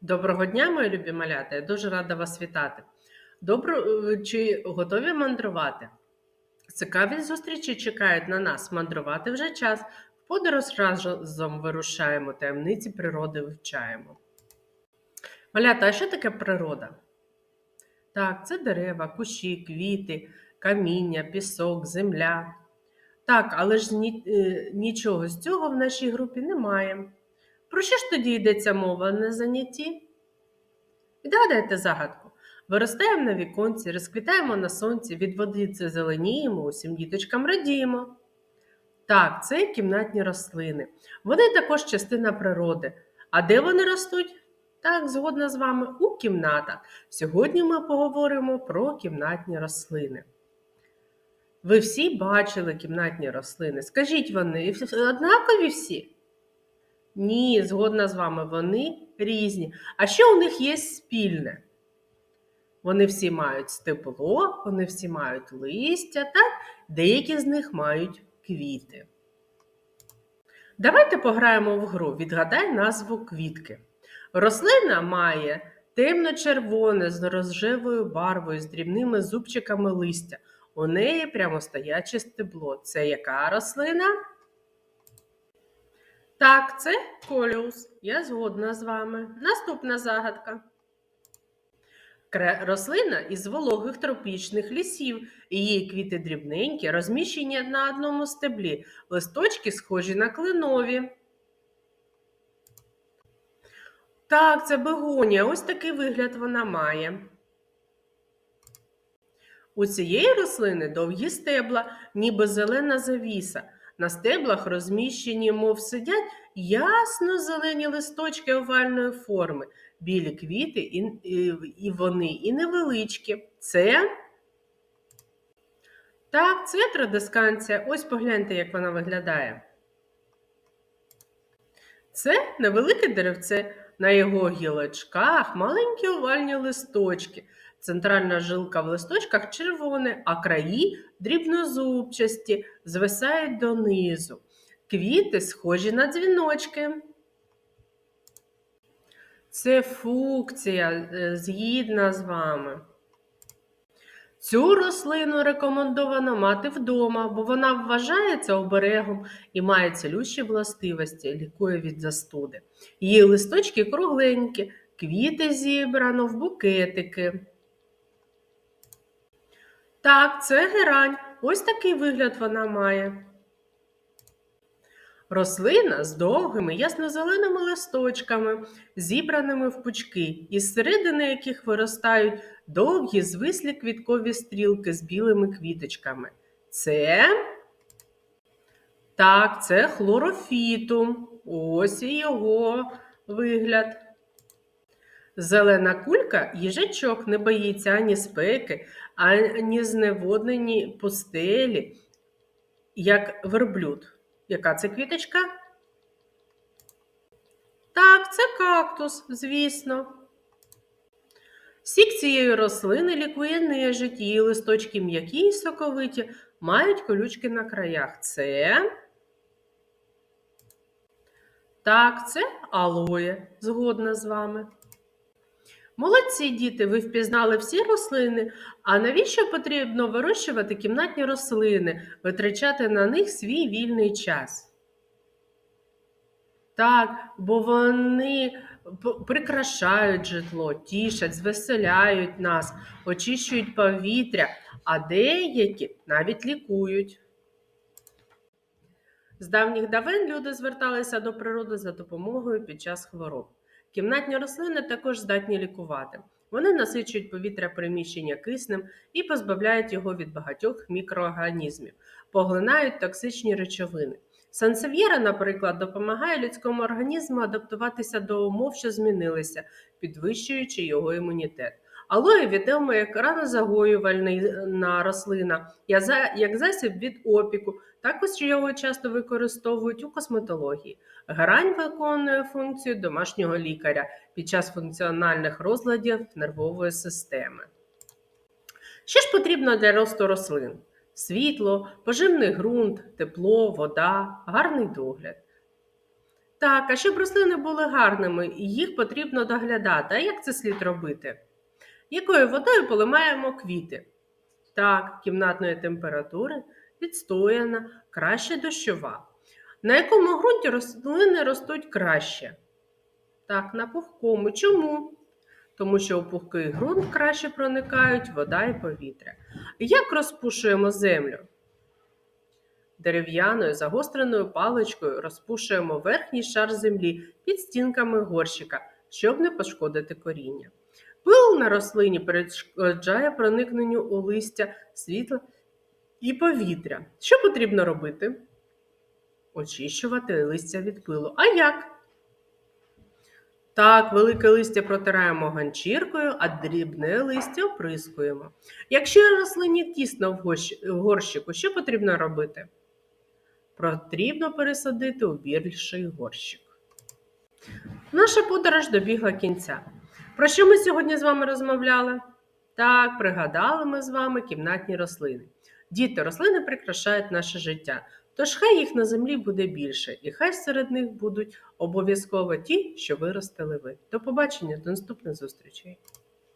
Доброго дня, мої любі малята! Я дуже рада вас вітати. Добро... е, Чи готові мандрувати? Цікаві зустрічі чекають на нас. Мандрувати вже час. В подорож разом вирушаємо, таємниці природи вивчаємо. Малята, а що таке природа? Так, це дерева, кущі, квіти, каміння, пісок, земля. Так, але ж ні... е, нічого з цього в нашій групі немає. Про що ж тоді йдеться мова на занятті? Відгадайте загадку. Виростаємо на віконці, розквітаємо на сонці, від води це зеленіємо, усім діточкам радіємо. Так, це кімнатні рослини. Вони також частина природи. А де вони ростуть? Так, згодна з вами, у кімнатах. Сьогодні ми поговоримо про кімнатні рослини. Ви всі бачили кімнатні рослини. Скажіть вони однакові всі? Ні, згодна з вами, вони різні. А що у них є спільне? Вони всі мають стебло, вони всі мають листя, так? деякі з них мають квіти. Давайте пограємо в гру. Відгадай назву квітки. Рослина має темно-червоне з рожевою барвою, з дрібними зубчиками листя. У неї прямостояче стебло. Це яка рослина? Так, це коліус. Я згодна з вами. Наступна загадка. Рослина із вологих тропічних лісів. Її квіти дрібненькі, розміщені на одному стеблі. Листочки схожі на клинові. Так, це бегонія. Ось такий вигляд вона має. У цієї рослини довгі стебла, ніби зелена завіса. На стеблах розміщені, мов сидять, ясно зелені листочки овальної форми, білі квіти і, і, вони і невеличкі. Це так, це традисканція. Ось погляньте, як вона виглядає. Це невелике деревце. На його гілочках маленькі овальні листочки. Центральна жилка в листочках червоне, а краї дрібнозубчасті, звисають донизу. Квіти схожі на дзвіночки. Це функція е, згідна з вами. Цю рослину рекомендовано мати вдома, бо вона вважається оберегом і має цілющі властивості, лікує від застуди. Її листочки кругленькі, квіти зібрано в букетики. Так, це герань. Ось такий вигляд вона має. Рослина з довгими ясно-зеленими листочками, зібраними в пучки, із середини яких виростають довгі звислі квіткові стрілки з білими квіточками. Це так, це хлорофітум. Ось і його вигляд. Зелена кулька їжачок не боїться ані спеки, ані зневоднені пустелі, як верблюд. Яка це квіточка? Так, це кактус, звісно. Сік цієї рослини лікує нежить, її листочки м'які й соковиті, мають колючки на краях. Це. Так, це алоє, згодна з вами. Молодці діти, ви впізнали всі рослини. А навіщо потрібно вирощувати кімнатні рослини, витрачати на них свій вільний час? Так, бо вони прикрашають житло, тішать, звеселяють нас, очищують повітря, а деякі навіть лікують. З давніх давен люди зверталися до природи за допомогою під час хвороб. Кімнатні рослини також здатні лікувати. Вони насичують повітря приміщення киснем і позбавляють його від багатьох мікроорганізмів, поглинають токсичні речовини. Сансев'єра, наприклад, допомагає людському організму адаптуватися до умов, що змінилися, підвищуючи його імунітет. Алоє відомо як ранозагоювальна рослина, як засіб від опіку. Також його часто використовують у косметології. Грань виконує функцію домашнього лікаря під час функціональних розладів нервової системи. Що ж потрібно для росту рослин? Світло, поживний ґрунт, тепло, вода, гарний догляд. Так, а щоб рослини були гарними, їх потрібно доглядати. А як це слід робити? Якою водою поливаємо квіти? Так, кімнатної температури, відстояна, краще дощова. На якому ґрунті рослини ростуть краще? Так, на пухкому. Чому? Тому що у пухкий ґрунт краще проникають вода і повітря. Як розпушуємо землю? Дерев'яною загостреною паличкою розпушуємо верхній шар землі під стінками горщика, щоб не пошкодити коріння. Пил на рослині перешкоджає проникненню у листя світла і повітря. Що потрібно робити? Очищувати листя від пилу. А як? Так, велике листя протираємо ганчіркою, а дрібне листя оприскуємо. Якщо рослині тісно в горщику, що потрібно робити? Потрібно пересадити у більший горщик. Наша подорож добігла кінця. Про що ми сьогодні з вами розмовляли? Так, пригадали ми з вами кімнатні рослини. Діти, рослини прикрашають наше життя. Тож хай їх на землі буде більше, і хай серед них будуть обов'язково ті, що виростили ви. До побачення, до наступних зустрічей.